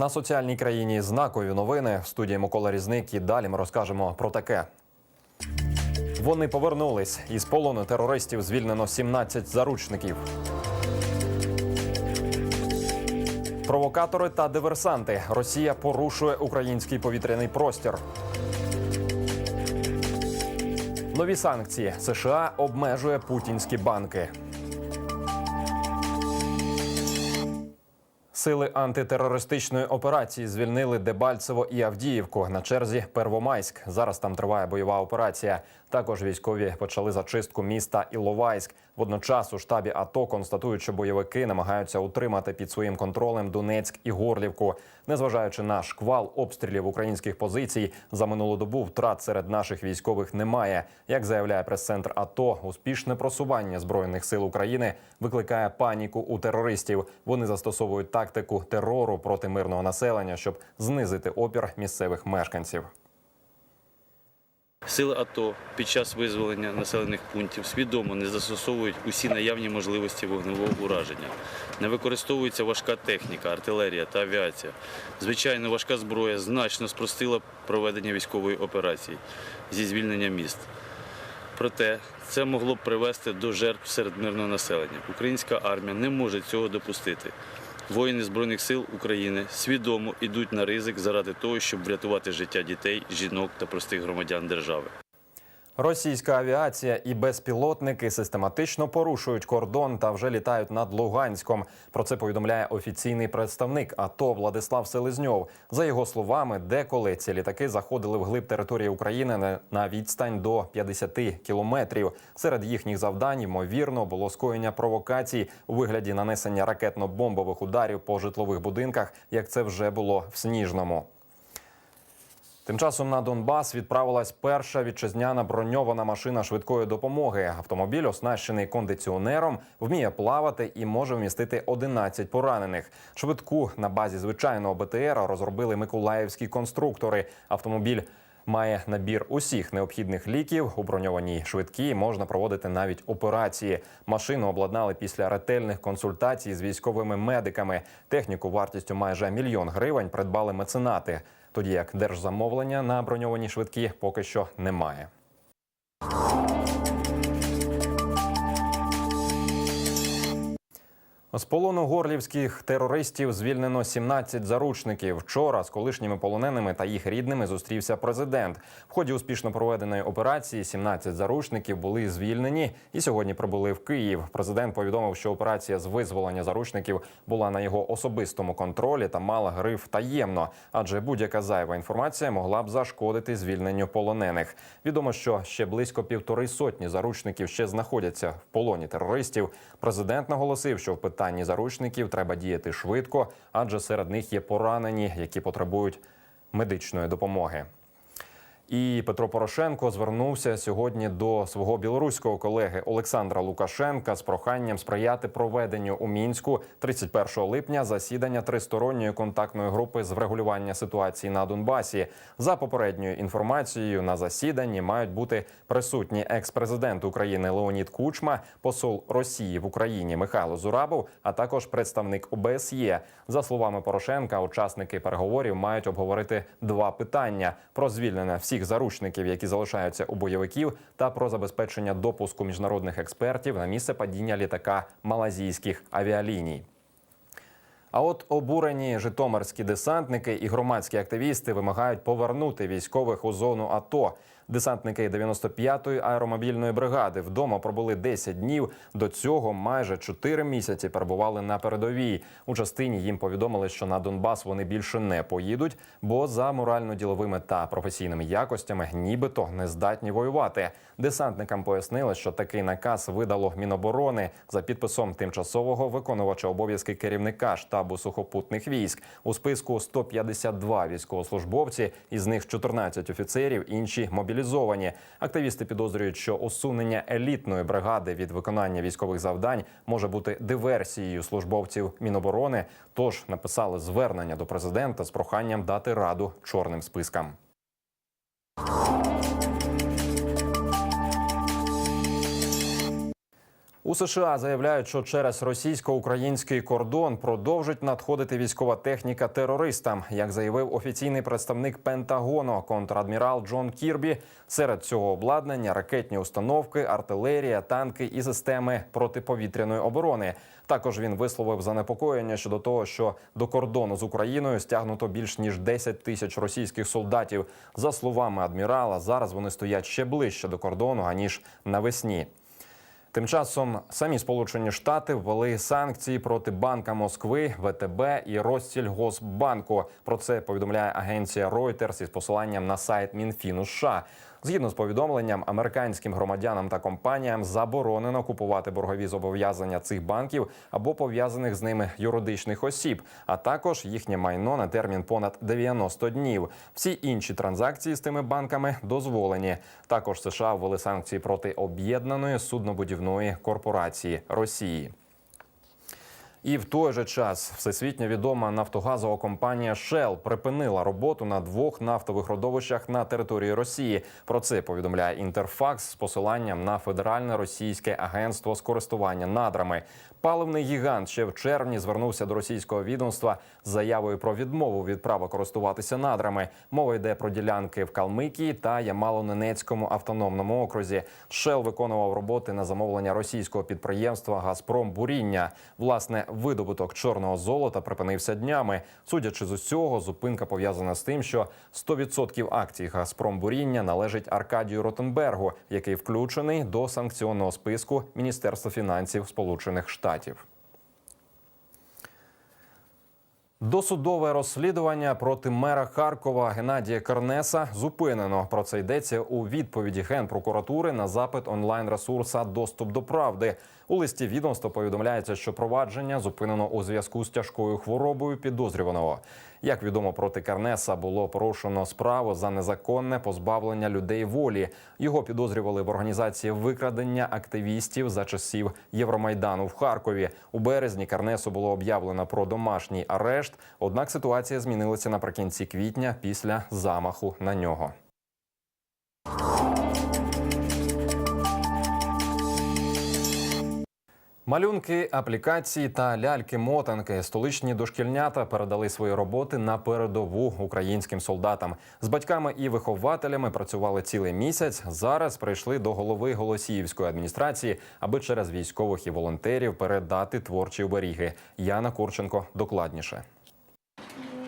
На соціальній країні знакові новини в студії Микола Різник. І далі ми розкажемо про таке. Вони повернулись із полону терористів. Звільнено 17 заручників. Провокатори та диверсанти. Росія порушує український повітряний простір. Нові санкції. США обмежує путінські банки. Сили антитерористичної операції звільнили Дебальцево і Авдіївку на черзі Первомайськ. Зараз там триває бойова операція. Також військові почали зачистку міста Іловайськ. Водночас у штабі АТО констатують, що бойовики намагаються утримати під своїм контролем Донецьк і Горлівку. Незважаючи на шквал обстрілів українських позицій, за минулу добу втрат серед наших військових немає. Як заявляє прес-центр АТО, успішне просування збройних сил України викликає паніку у терористів. Вони застосовують тактику терору проти мирного населення, щоб знизити опір місцевих мешканців. Сили АТО під час визволення населених пунктів свідомо не застосовують усі наявні можливості вогневого ураження. Не використовується важка техніка, артилерія та авіація. Звичайно, важка зброя значно спростила проведення військової операції зі звільнення міст. Проте це могло б привести до жертв серед мирного населення. Українська армія не може цього допустити. Воїни Збройних сил України свідомо йдуть на ризик заради того, щоб врятувати життя дітей, жінок та простих громадян держави. Російська авіація і безпілотники систематично порушують кордон та вже літають над Луганськом. Про це повідомляє офіційний представник АТО Владислав Селезньов. За його словами, деколи ці літаки заходили в глиб території України на- відстань до 50 кілометрів. Серед їхніх завдань ймовірно було скоєння провокацій у вигляді нанесення ракетно-бомбових ударів по житлових будинках, як це вже було в Сніжному. Тим часом на Донбас відправилась перша вітчизняна броньована машина швидкої допомоги. Автомобіль, оснащений кондиціонером, вміє плавати і може вмістити 11 поранених. Швидку на базі звичайного БТР розробили миколаївські конструктори. Автомобіль має набір усіх необхідних ліків. У броньованій швидкій можна проводити навіть операції. Машину обладнали після ретельних консультацій з військовими медиками. Техніку вартістю майже мільйон гривень придбали меценати. Тоді як держзамовлення на броньовані швидкі поки що немає. З полону горлівських терористів звільнено 17 заручників. Вчора з колишніми полоненими та їх рідними зустрівся президент. В ході успішно проведеної операції 17 заручників були звільнені і сьогодні прибули в Київ. Президент повідомив, що операція з визволення заручників була на його особистому контролі та мала гриф таємно, адже будь-яка зайва інформація могла б зашкодити звільненню полонених. Відомо, що ще близько півтори сотні заручників ще знаходяться в полоні терористів. Президент наголосив, що в питанні заручників треба діяти швидко, адже серед них є поранені, які потребують медичної допомоги. І Петро Порошенко звернувся сьогодні до свого білоруського колеги Олександра Лукашенка з проханням сприяти проведенню у мінську 31 липня засідання тристоронньої контактної групи з врегулювання ситуації на Донбасі. За попередньою інформацією, на засіданні мають бути присутні екс-президент України Леонід Кучма, посол Росії в Україні Михайло Зурабов, а також представник ОБСЄ. За словами Порошенка, учасники переговорів мають обговорити два питання: про звільнення всіх заручників, які залишаються у бойовиків, та про забезпечення допуску міжнародних експертів на місце падіння літака малазійських авіаліній. А от обурені житомирські десантники і громадські активісти вимагають повернути військових у зону АТО. Десантники 95-ї аеромобільної бригади вдома пробули 10 днів. До цього майже 4 місяці перебували на передовій. У частині їм повідомили, що на Донбас вони більше не поїдуть, бо за морально-діловими та професійними якостями нібито не здатні воювати. Десантникам пояснили, що такий наказ видало Міноборони за підписом тимчасового виконувача обов'язки керівника штабу сухопутних військ. У списку 152 військовослужбовці, із них 14 офіцерів, інші мобілізовані. Активісти підозрюють, що усунення елітної бригади від виконання військових завдань може бути диверсією службовців Міноборони. Тож написали звернення до президента з проханням дати раду чорним спискам. У США заявляють, що через російсько-український кордон продовжить надходити військова техніка терористам. Як заявив офіційний представник Пентагону, контрадмірал Джон Кірбі, серед цього обладнання ракетні установки, артилерія, танки і системи протиповітряної оборони. Також він висловив занепокоєння щодо того, що до кордону з Україною стягнуто більш ніж 10 тисяч російських солдатів. За словами адмірала, зараз вони стоять ще ближче до кордону аніж навесні. Тим часом самі Сполучені Штати ввели санкції проти банка Москви, ВТБ і Россільгосбанку. Про це повідомляє агенція Reuters із посиланням на сайт Мінфіну США. Згідно з повідомленням, американським громадянам та компаніям заборонено купувати боргові зобов'язання цих банків або пов'язаних з ними юридичних осіб, а також їхнє майно на термін понад 90 днів. Всі інші транзакції з тими банками дозволені. Також США ввели санкції проти об'єднаної суднобудівної корпорації Росії. І в той же час всесвітньо відома нафтогазова компанія Shell припинила роботу на двох нафтових родовищах на території Росії. Про це повідомляє Інтерфакс з посиланням на федеральне російське агентство з користування надрами. Паливний гігант ще в червні звернувся до російського відомства з заявою про відмову від права користуватися надрами. Мова йде про ділянки в Калмикії та Ямало-Ненецькому автономному окрузі. Shell виконував роботи на замовлення російського підприємства Газпром Буріння. Власне, видобуток чорного золота припинився днями. Судячи з усього, зупинка пов'язана з тим, що 100% акцій Газпромбуріння належить Аркадію Ротенбергу, який включений до санкціонного списку Міністерства фінансів Сполучених Штатів. Досудове розслідування проти мера Харкова Геннадія Кернеса зупинено. Про це йдеться у відповіді генпрокуратури на запит онлайн-ресурса Доступ до правди. У листі відомства повідомляється, що провадження зупинено у зв'язку з тяжкою хворобою підозрюваного. Як відомо, проти Карнеса було порушено справу за незаконне позбавлення людей волі. Його підозрювали в організації викрадення активістів за часів Євромайдану в Харкові. У березні Карнесу було об'явлено про домашній арешт. Однак ситуація змінилася наприкінці квітня після замаху на нього. Малюнки, аплікації та ляльки-мотанки столичні дошкільнята передали свої роботи на передову українським солдатам. З батьками і вихователями працювали цілий місяць. Зараз прийшли до голови Голосіївської адміністрації, аби через військових і волонтерів передати творчі оберіги. Яна Курченко докладніше.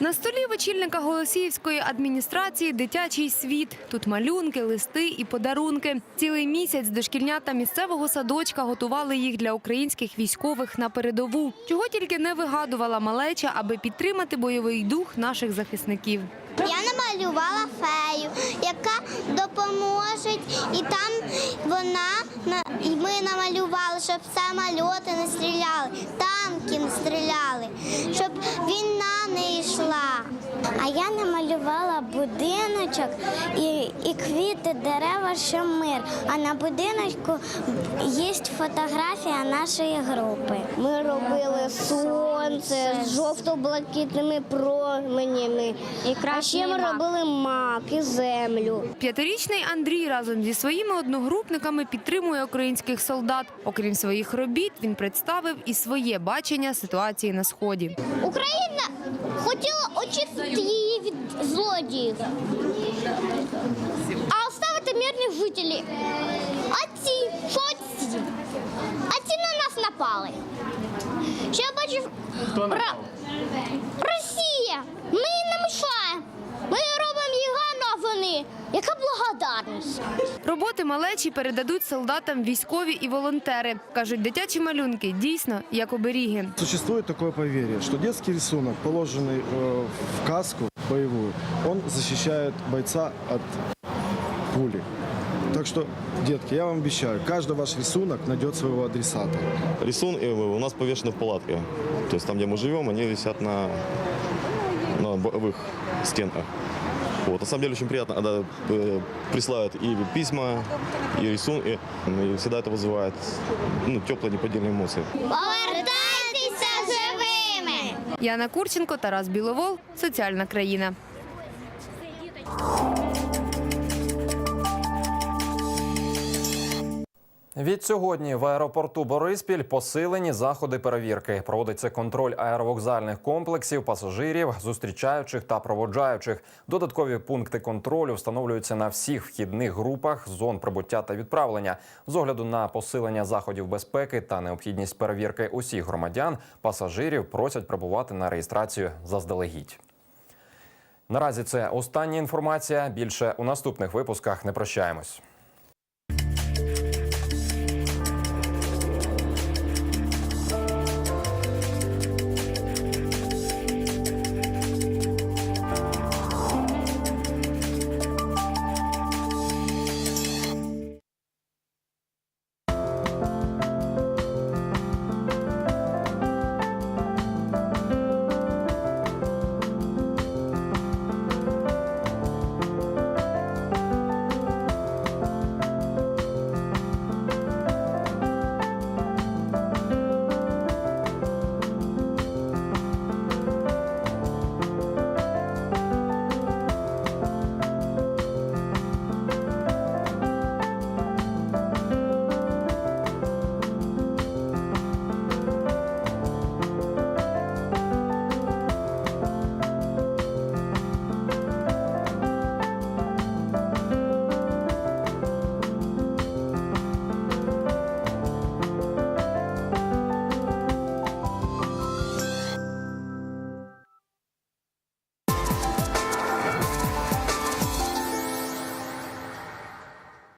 На столі вечільника Голосіївської адміністрації дитячий світ. Тут малюнки, листи і подарунки. Цілий місяць дошкільнята місцевого садочка готували їх для українських військових на передову. Чого тільки не вигадувала малеча, аби підтримати бойовий дух наших захисників. Я намалювала фею, яка допоможе, і там вона на- і ми намалювали, щоб самольоти не стріляли, танки не стріляли, щоб війна не йшла. А я намалювала будиночок і, і квіти, дерева, що мир. А на будиночку є фотографія нашої групи. Ми робили сонце з жовто-блакитними променями. А ще ми робили мак і землю. П'ятирічний Андрій разом зі своїми одногрупниками підтримує українських солдат. Окрім своїх робіт, він представив і своє бачення ситуації на сході. Україна хотіла очистити її від злодіїв, а оставити мирних жителів. А ці, що ці? А ці на нас напали. Ще я бачив Ра- Росія. Ми їй не мішаємо. Ми робимо їй гарно, а вони. Яка благодарність? Роботи малечі передадуть солдатам військові і волонтери. Кажуть, дитячі малюнки дійсно як оберіги. Существует такое поверье, что детский рисунок, положенный э, в каску боевую, он защищает бойца от пули. Так что, детки, я вам обещаю, каждый ваш рисунок найдет своего адресата. Рисунки у нас повешены в палатке. То есть там, где мы живем, они висят на, на боевых стенках. Вот. На самом деле очень приятно, когда э, присылают и письма, и рисунки. И всегда это вызывает ну, теплые неподдельные эмоции. Повертайтеся живими! Яна Курченко, Тарас Біловол, соціальна країна. Відсьогодні в аеропорту Бориспіль посилені заходи перевірки. Проводиться контроль аеровокзальних комплексів, пасажирів, зустрічаючих та проводжаючих. Додаткові пункти контролю встановлюються на всіх вхідних групах зон прибуття та відправлення. З огляду на посилення заходів безпеки та необхідність перевірки усіх громадян, пасажирів просять прибувати на реєстрацію заздалегідь. Наразі це остання інформація. Більше у наступних випусках не прощаємось.